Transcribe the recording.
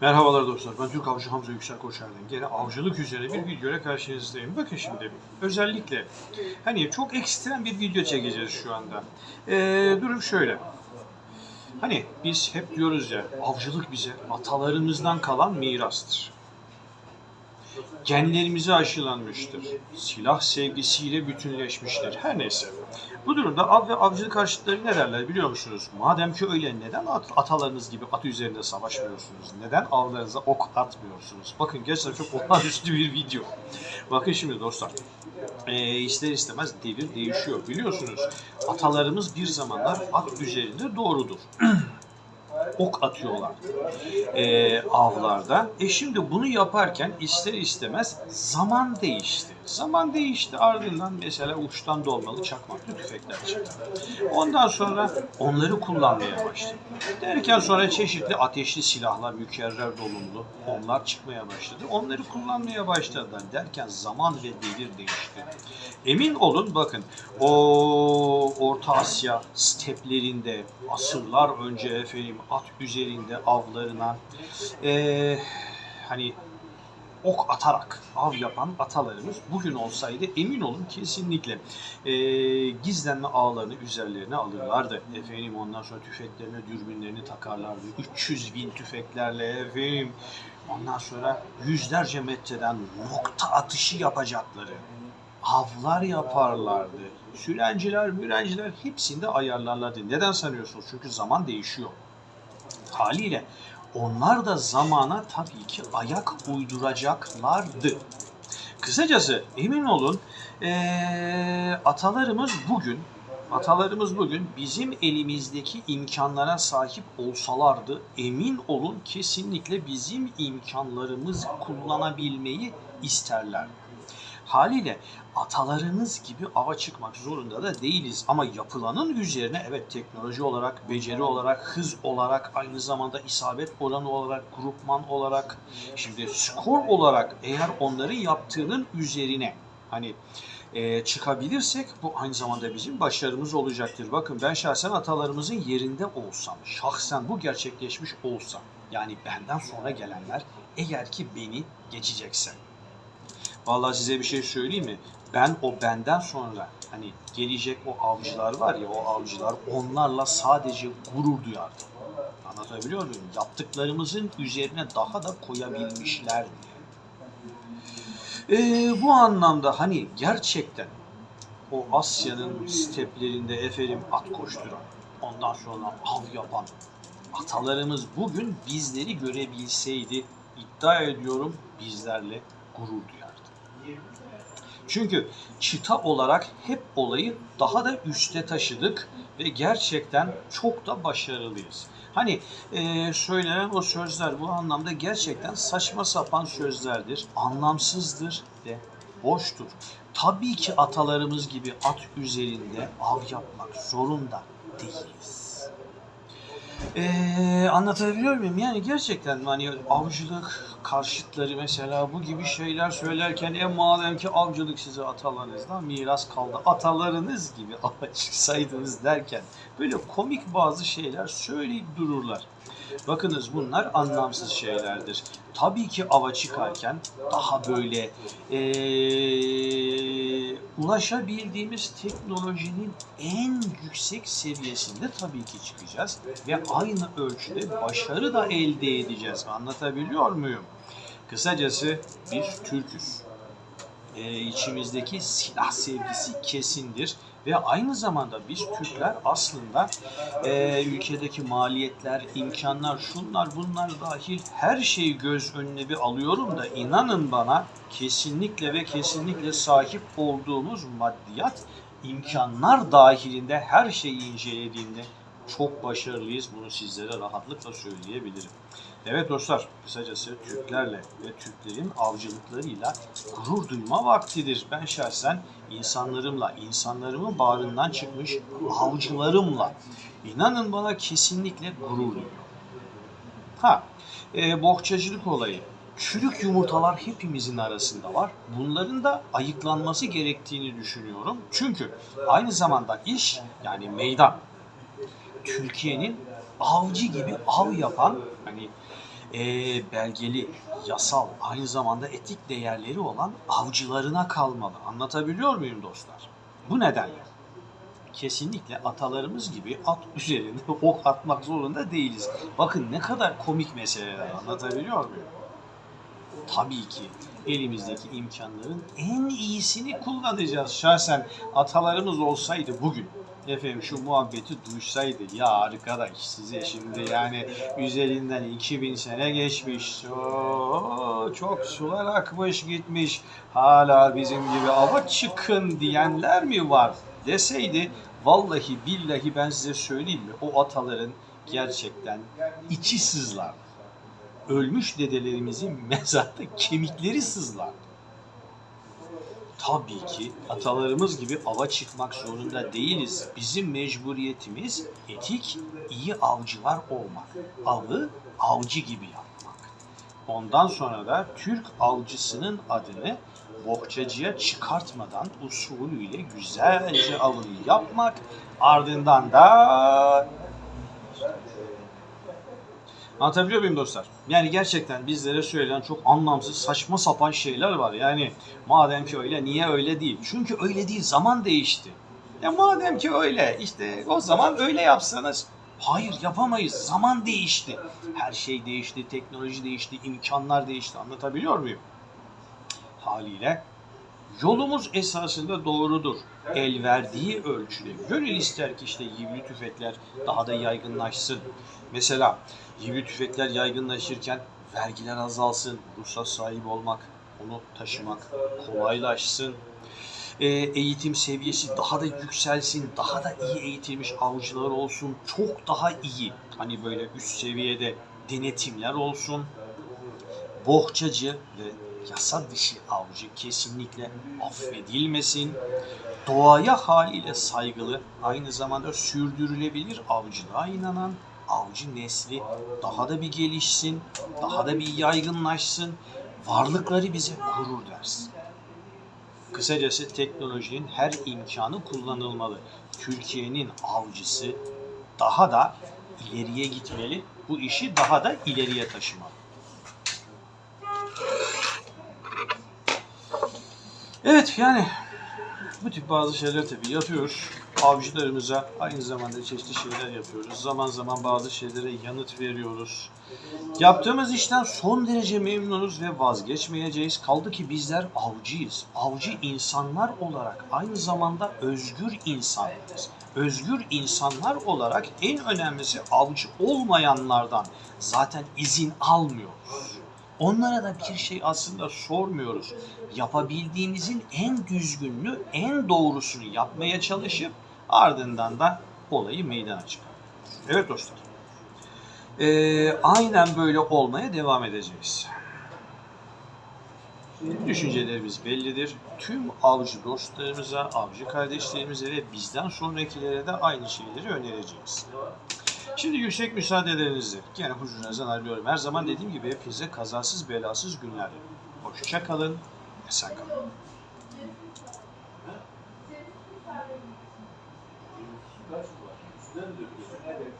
Merhabalar dostlar. Ben Türk Avcı Hamza Yüksel Koçer'den. Gene avcılık üzerine bir video ile karşınızdayım. Bakın şimdi özellikle hani çok ekstrem bir video çekeceğiz şu anda. Ee, durum şöyle. Hani biz hep diyoruz ya avcılık bize atalarımızdan kalan mirastır. Genlerimize aşılanmıştır. Silah sevgisiyle bütünleşmiştir. Her neyse. Bu durumda av ve avcılık karşıtları ne derler biliyor musunuz? Madem ki öyle neden at- atalarınız gibi at üzerinde savaşmıyorsunuz? Neden avlarınıza ok atmıyorsunuz? Bakın gerçekten çok olağanüstü bir video. Bakın şimdi dostlar. Ee, ister istemez devir değişiyor. Biliyorsunuz atalarımız bir zamanlar at üzerinde doğrudur. ok atıyorlar e, avlarda. E şimdi bunu yaparken ister istemez zaman değişti. Zaman değişti ardından mesela uçtan dolmalı çakmaklı tüfekler çıktı. Ondan sonra onları kullanmaya başladı. Derken sonra çeşitli ateşli silahlar, mükerrer dolumlu onlar çıkmaya başladı. Onları kullanmaya başladılar derken zaman ve devir değişti. Emin olun bakın o Orta Asya steplerinde asırlar önce efendim at üzerinde avlarına eee, hani ok atarak av yapan atalarımız bugün olsaydı emin olun kesinlikle eee, gizlenme ağlarını üzerlerine alırlardı. Efendim ondan sonra tüfeklerine dürbünlerini takarlardı. 300 bin tüfeklerle efendim ondan sonra yüzlerce metreden nokta atışı yapacakları avlar yaparlardı. Sürenciler, mürenciler hepsinde ayarlarlardı. Neden sanıyorsunuz? Çünkü zaman değişiyor. Haliyle onlar da zamana tabii ki ayak uyduracaklardı. Kısacası emin olun eee, atalarımız bugün atalarımız bugün bizim elimizdeki imkanlara sahip olsalardı emin olun kesinlikle bizim imkanlarımız kullanabilmeyi isterlerdi. Haliyle atalarınız gibi ava çıkmak zorunda da değiliz. Ama yapılanın üzerine evet teknoloji olarak, beceri olarak, hız olarak, aynı zamanda isabet oranı olarak, grupman olarak, şimdi skor olarak eğer onların yaptığının üzerine hani e, çıkabilirsek bu aynı zamanda bizim başarımız olacaktır. Bakın ben şahsen atalarımızın yerinde olsam, şahsen bu gerçekleşmiş olsa, yani benden sonra gelenler eğer ki beni geçecekse, Vallahi size bir şey söyleyeyim mi? Ben o benden sonra hani gelecek o avcılar var ya o avcılar onlarla sadece gurur duyardım. Anlatabiliyor muyum? Yaptıklarımızın üzerine daha da koyabilmişler diye. Ee, bu anlamda hani gerçekten o Asya'nın steplerinde efendim at koşturan, ondan sonra av yapan atalarımız bugün bizleri görebilseydi iddia ediyorum bizlerle gurur duyardı. Çünkü çıta olarak hep olayı daha da üste taşıdık ve gerçekten çok da başarılıyız. Hani e, söylenen o sözler bu anlamda gerçekten saçma sapan sözlerdir, anlamsızdır ve boştur. Tabii ki atalarımız gibi at üzerinde av yapmak zorunda değiliz. Ee, anlatabiliyor muyum? Yani gerçekten hani avcılık karşıtları mesela bu gibi şeyler söylerken e madem ki avcılık size atalarınızdan miras kaldı. Atalarınız gibi çıksaydınız derken böyle komik bazı şeyler söyleyip dururlar. Bakınız bunlar anlamsız şeylerdir. Tabii ki ava çıkarken daha böyle eee, ulaşabildiğimiz teknolojinin en yüksek seviyesinde tabii ki çıkacağız ve aynı ölçüde başarı da elde edeceğiz. Anlatabiliyor muyum? Kısacası biz Türk'üz. Ee, içimizdeki silah sevgisi kesindir ve aynı zamanda biz Türkler aslında e, ülkedeki maliyetler, imkanlar, şunlar bunlar dahil her şeyi göz önüne bir alıyorum da inanın bana kesinlikle ve kesinlikle sahip olduğumuz maddiyat imkanlar dahilinde her şeyi incelediğimde çok başarılıyız. Bunu sizlere rahatlıkla söyleyebilirim. Evet dostlar, kısacası Türklerle ve Türklerin avcılıklarıyla gurur duyma vaktidir. Ben şahsen insanlarımla, insanlarımın bağrından çıkmış avcılarımla, inanın bana kesinlikle gurur duyuyorum. Ha, e, bohçacılık olayı. çürük yumurtalar hepimizin arasında var. Bunların da ayıklanması gerektiğini düşünüyorum. Çünkü aynı zamanda iş yani meydan Türkiye'nin avcı gibi av yapan hani eee, belgeli, yasal, aynı zamanda etik değerleri olan avcılarına kalmalı. Anlatabiliyor muyum dostlar? Bu nedenle kesinlikle atalarımız gibi at üzerinde ok atmak zorunda değiliz. Bakın ne kadar komik meseleler anlatabiliyor muyum? Tabii ki elimizdeki imkanların en iyisini kullanacağız. Şahsen atalarımız olsaydı bugün efendim şu muhabbeti duysaydı ya arkadaş size şimdi yani üzerinden 2000 sene geçmiş çok sular akmış gitmiş hala bizim gibi ava çıkın diyenler mi var? deseydi vallahi billahi ben size söyleyeyim mi? O ataların gerçekten içi sızlar ölmüş dedelerimizin mezarda kemikleri sızlar. Tabii ki atalarımız gibi ava çıkmak zorunda değiliz. Bizim mecburiyetimiz etik, iyi avcılar olmak. Avı avcı gibi yapmak. Ondan sonra da Türk avcısının adını bohçacıya çıkartmadan usulüyle güzelce avını yapmak. Ardından da Anlatabiliyor muyum dostlar? Yani gerçekten bizlere söylenen çok anlamsız, saçma sapan şeyler var. Yani madem ki öyle, niye öyle değil? Çünkü öyle değil, zaman değişti. Ya madem ki öyle, işte o zaman öyle yapsanız. Hayır yapamayız, zaman değişti. Her şey değişti, teknoloji değişti, imkanlar değişti. Anlatabiliyor muyum? Haliyle Yolumuz esasında doğrudur. El verdiği ölçüde. Gönül ister ki işte yivli tüfekler daha da yaygınlaşsın. Mesela yivli tüfekler yaygınlaşırken vergiler azalsın, ruhsat sahibi olmak, onu taşımak kolaylaşsın. Ee, eğitim seviyesi daha da yükselsin, daha da iyi eğitilmiş avcılar olsun, çok daha iyi. Hani böyle üst seviyede denetimler olsun. Bohçacı ve yasa dışı avcı kesinlikle affedilmesin. Doğaya haliyle saygılı, aynı zamanda sürdürülebilir avcılığa inanan avcı nesli daha da bir gelişsin, daha da bir yaygınlaşsın, varlıkları bize gurur dersin. Kısacası teknolojinin her imkanı kullanılmalı. Türkiye'nin avcısı daha da ileriye gitmeli, bu işi daha da ileriye taşımalı. Evet yani bu tip bazı şeyler tabii yapıyoruz. Avcılarımıza aynı zamanda çeşitli şeyler yapıyoruz. Zaman zaman bazı şeylere yanıt veriyoruz. Yaptığımız işten son derece memnunuz ve vazgeçmeyeceğiz. Kaldı ki bizler avcıyız. Avcı insanlar olarak aynı zamanda özgür insanlarız. Özgür insanlar olarak en önemlisi avcı olmayanlardan zaten izin almıyoruz. Onlara da bir şey aslında sormuyoruz. Yapabildiğimizin en düzgününü, en doğrusunu yapmaya çalışıp ardından da olayı meydana çıkarıyoruz. Evet dostlar. Ee, aynen böyle olmaya devam edeceğiz. Düşüncelerimiz bellidir. Tüm avcı dostlarımıza, avcı kardeşlerimize ve bizden sonrakilere de aynı şeyleri önereceğiz. Şimdi yüksek müsaadelerinizle gene huzurunuzdan ayrılıyorum. Her zaman dediğim gibi hepinize kazasız belasız günler. Hoşça kalın, esen kalın. Evet.